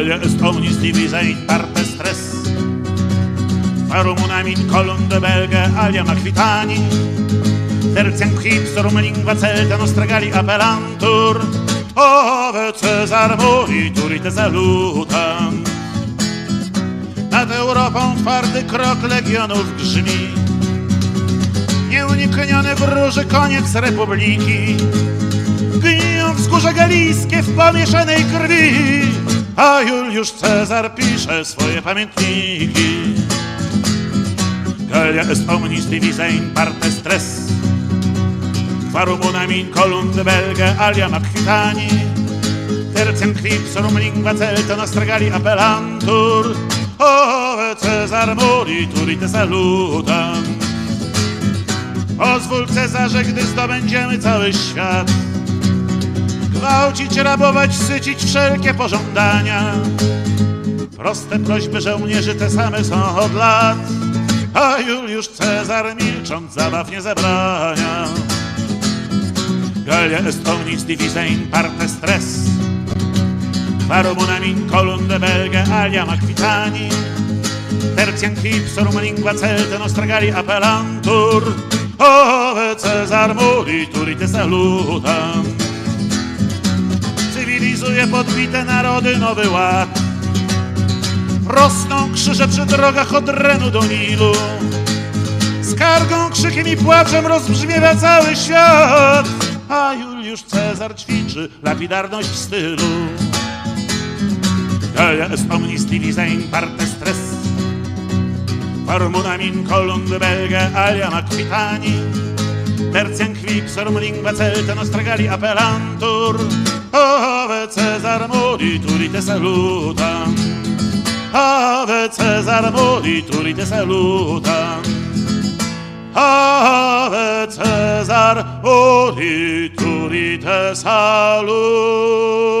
Gallia est omnis divisa in parte stress Parum unamin colum de belga aliam aquitani Tertiam quipsorum lingua celta nostra gali appellantur Ove Cezar moritur ite salutam Nad Europą twardy krok legionów grzmi. Nieunikniony wróży koniec republiki. Gniją wzgórza galijskie w pomieszanej krwi A Juliusz Cezar pisze swoje pamiętniki. Gallia est omnis divisa in parte stress Quarum unam in colum de belga aliam aquitani Tertiam quipsorum lingua celta nostra gali appellantur Ove Cezar moritur ite salutam. Pozwól Cezarze, gdy zdobędziemy cały świat Gwałcić, rabować, sycić wszelkie pożądania. Proste prośby żołnierzy te same są od lat. A Juliusz Cezar milcząc zabaw nie zabrania. Gallia est omnis divisa in parte stress Quarum unam in colum de belga aliam aquitani Tertiam quipsorum lingua celta nostra gali appellantur Ove Cezar moritur ite salutam Podbite narody nowy ład. Rosną krzyże przy drogach od Renu do Nilu. Skargą, krzykiem i płaczem rozbrzmiewa cały świat. A Juliusz Cezar ćwiczy lapidarność w stylu. Gallia est omnis divisa in parte stress Formuna in colum de belga aliam aquitani Tertiam quipsorum lingua celta appellantur Cezar moritur ite salutam Ave Cezar moritur ite salutam Ave Cezar moritur ite salutam